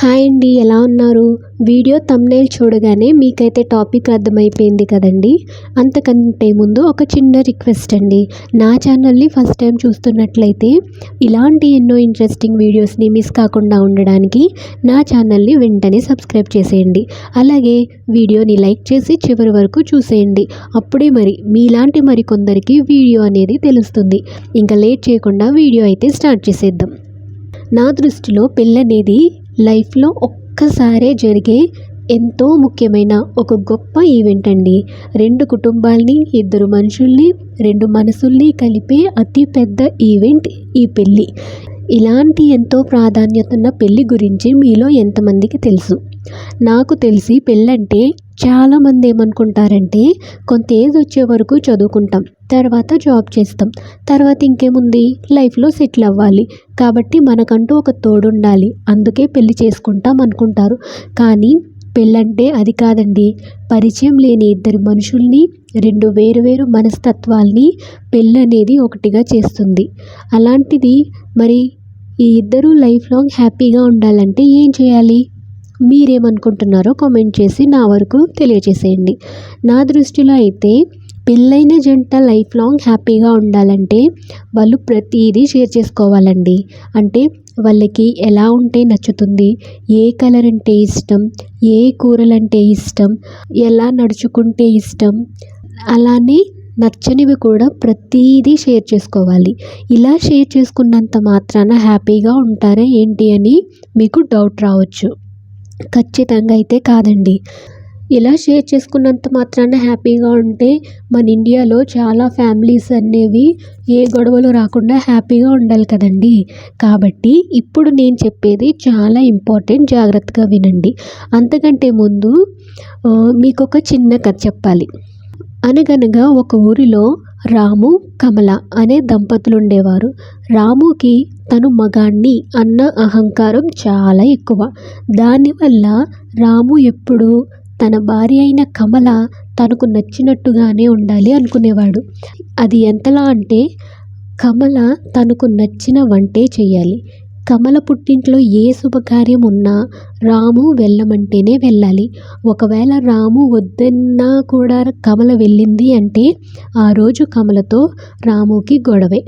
Hi అండి ఎలా ఉన్నారు? వీడియో తమ్నేల్ చూడగానే మీకైతే టాపిక్ అర్థమైపోయింది కదండి. అంతకంటే ముందు ఒక చిన్న రిక్వెస్ట్ అండి. నా ఛానల్ని ఫస్ట్ టైం చూస్తున్నట్లయితే ఇలాంటి ఎన్నో ఇంట్రెస్టింగ్ వీడియోస్ని మిస్ కాకుండా ఉండడానికి నా ఛానల్ని వెంటనే సబ్స్క్రైబ్ చేసేయండి. అలాగే వీడియోని లైక్ చేసి చివరి వరకు చూసేయండి. అప్పుడే మరి మీలాంటి మరికొందరికి వీడియో అనేది తెలుస్తుంది. ఇంకా లేట్ చేయకుండా వీడియో అయితే స్టార్ట్ చేసేద్దాం. నా దృష్టిలో పెళ్ళనేది లైఫ్లో ఒక్కసారే జరిగే ఎంతో ముఖ్యమైన ఒక గొప్ప ఈవెంట్ అండి. రెండు కుటుంబాల్ని ఇద్దరు మనుషుల్ని రెండు మనసుల్ని కలిపే అతిపెద్ద ఈవెంట్ ఈ పెళ్ళి. ఇలాంటి ఎంతో ప్రాధాన్యత ఉన్న పెళ్ళి గురించి మీలో ఎంతమందికి తెలుసు? నాకు తెలిసి పెళ్ళంటే చాలామంది ఏమనుకుంటారంటే కొంత ఏజ్ వచ్చే వరకు చదువుకుంటాం తర్వాత జాబ్ చేస్తాం తర్వాత ఇంకేముంది? లైఫ్లో సెటిల్ అవ్వాలి. కాబట్టి మనకంటూ ఒక తోడు ఉండాలి అందుకే పెళ్ళి చేసుకుంటాం అనుకుంటారు. కానీ పెళ్ళంటే అది కాదండి. పరిచయం లేని ఇద్దరు మనుషుల్ని రెండు వేరు వేరు మనస్తత్వాల్ని పెళ్ళి అనేది ఒకటిగా చేస్తుంది. అలాంటిది మరి ఈ ఇద్దరు లైఫ్ లాంగ్ హ్యాపీగా ఉండాలంటే ఏం చేయాలి? మీరేమనుకుంటున్నారో కామెంట్ చేసి నా వరకు తెలియజేసేయండి నా దృష్టిలో అయితే పెళ్ళైన జంట లైఫ్ లాంగ్ హ్యాపీగా ఉండాలంటే వాళ్ళు ప్రతిదీ షేర్ చేసుకోవాలండి. అంటే వాళ్ళకి ఎలా ఉంటే నచ్చుతుంది ఏ కలర్ అంటే ఇష్టం ఏ కూరలు అంటే ఇష్టం ఎలా నడుచుకుంటే ఇష్టం అలానే నచ్చనివి కూడా ప్రతీదీ షేర్ చేసుకోవాలి. ఇలా షేర్ చేసుకున్నంత మాత్రాన హ్యాపీగా ఉంటారా ఏంటి అని మీకు డౌట్ రావచ్చు. ఖచ్చితంగా అయితే కాదండి. ఇలా షేర్ చేసుకున్నంత మాత్రాన హ్యాపీగా ఉంటే మన ఇండియాలో చాలా ఫ్యామిలీస్ అనేవి ఏ గొడవలు రాకుండా హ్యాపీగా ఉండాలి కదండి. కాబట్టి ఇప్పుడు నేను చెప్పేది చాలా ఇంపార్టెంట్ జాగ్రత్తగా వినండి. అంతకంటే ముందు మీకు ఒక చిన్న కథ చెప్పాలి. అనగనగా ఒక ఊరిలో రాము కమల అనే దంపతులు ఉండేవారు రాముకి తను మగాణ్ణి అన్న అహంకారం చాలా ఎక్కువ. దానివల్ల రాము ఎప్పుడు తన భార్య అయిన కమల తనకు నచ్చినట్టుగానే ఉండాలి అనుకునేవాడు. అది ఎంతలా అంటే కమల తనకు నచ్చిన వంటే చేయాలి కమల పుట్టింట్లో ఏ శుభకార్యం ఉన్నా రాము వెళ్ళమంటేనే వెళ్ళాలి. ఒకవేళ రాము వద్దన్నా కూడా కమల వెళ్ళింది అంటే ఆ రోజు కమలతో రాముకి గొడవే.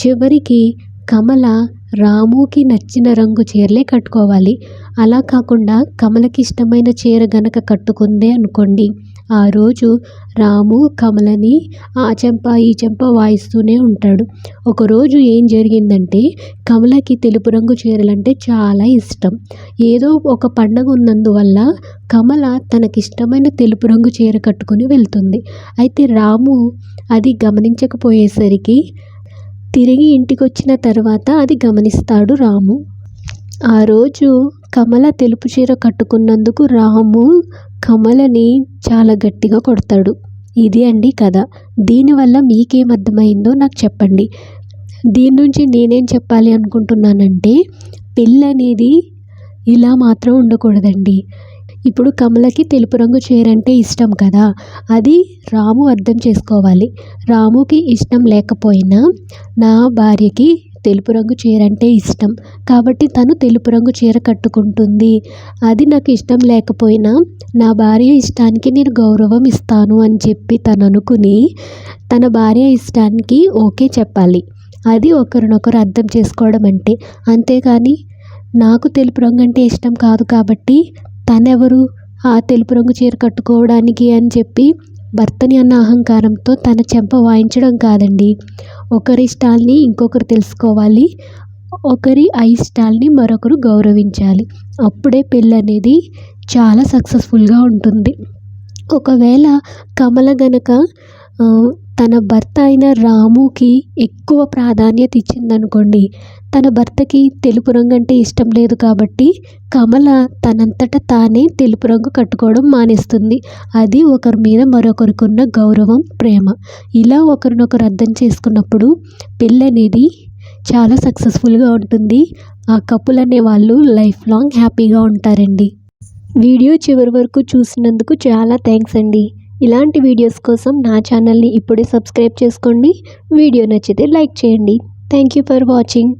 చివరికి కమల రాముకి నచ్చిన రంగు చీరలే కట్టుకోవాలి. అలా కాకుండా కమలకి ఇష్టమైన చీర గనక కట్టుకుందే అనుకోండి. ఆ రోజు రాము కమలని ఆ చెంప ఈ చెంప వాయిస్తూనే ఉంటాడు. ఒకరోజు ఏం జరిగిందంటే కమలకి తెలుపు రంగు చీరలంటే చాలా ఇష్టం. ఏదో ఒక పండగ ఉన్నందువల్ల కమల తనకిష్టమైన తెలుపు రంగు చీర కట్టుకుని వెళ్తుంది. అయితే రాము అది గమనించకపోయేసరికి తిరిగి ఇంటికి వచ్చిన తర్వాత అది గమనిస్తాడు రాము. ఆ రోజు కమల తెలుపు చీర కట్టుకున్నందుకు రాము కమలని చాలా గట్టిగా కొడతాడు. ఇది అండి కథ. దీనివల్ల మీకేం అర్థమైందో నాకు చెప్పండి. దీని నుంచి నేనేం చెప్పాలి అనుకుంటున్నానంటే పెళ్ళి అనేది ఇలా మాత్రం ఉండకూడదండి. ఇప్పుడు కమలకి తెలుపు రంగు చీర అంటే ఇష్టం కదా అది రాము అర్థం చేసుకోవాలి. రాముకి ఇష్టం లేకపోయినా నా భార్యకి తెలుపు రంగు చీర అంటే ఇష్టం. కాబట్టి తను తెలుపు రంగు చీర కట్టుకుంటుంది. అది నాకు ఇష్టం లేకపోయినా నా భార్య ఇష్టానికి నేను గౌరవం ఇస్తాను అని చెప్పి తను అనుకుని తన భార్య ఇష్టానికి ఓకే చెప్పాలి. అది ఒకరినొకరు అర్థం చేసుకోవడం అంటే. అంతేకాని నాకు తెలుపు రంగు అంటే ఇష్టం కాదు కాబట్టి తనెవరు ఆ తెలుపు రంగు చీర కట్టుకోవడానికి అని చెప్పి భర్తని అన్న అహంకారంతో తన చెంప వాయించడం కాదండి. ఒకరి స్టాల్ని ఇంకొకరు తెలుసుకోవాలి. ఒకరి అయిష్టాల్ని మరొకరు గౌరవించాలి. అప్పుడే పెళ్ళి అనేది చాలా సక్సెస్ఫుల్గా ఉంటుంది. ఒకవేళ కమల గనక తన భర్త అయిన రాముకి ఎక్కువ ప్రాధాన్యత ఇచ్చిందనుకోండి తన భర్తకి తెలుపు రంగు అంటే ఇష్టం లేదు కాబట్టి కమల తనంతట తానే తెలుపు రంగు కట్టుకోవడం మానేస్తుంది. అది ఒకరి మీద మరొకరికున్న గౌరవం ప్రేమ. ఇలా ఒకరినొకరు అర్థం చేసుకున్నప్పుడు పెళ్ళి అనేది చాలా సక్సెస్ఫుల్గా ఉంటుంది. ఆ కపుల్ అనే వాళ్ళు లైఫ్ లాంగ్ హ్యాపీగా ఉంటారండి. వీడియో చివరి వరకు చూసినందుకు చాలా థ్యాంక్స్ అండి. ఇలాంటి వీడియోస్ కోసం నా ఛానల్ని ఇప్పుడే సబ్స్క్రైబ్ చేసుకోండి. వీడియో నచ్చితే లైక్ చేయండి. Thank you for watching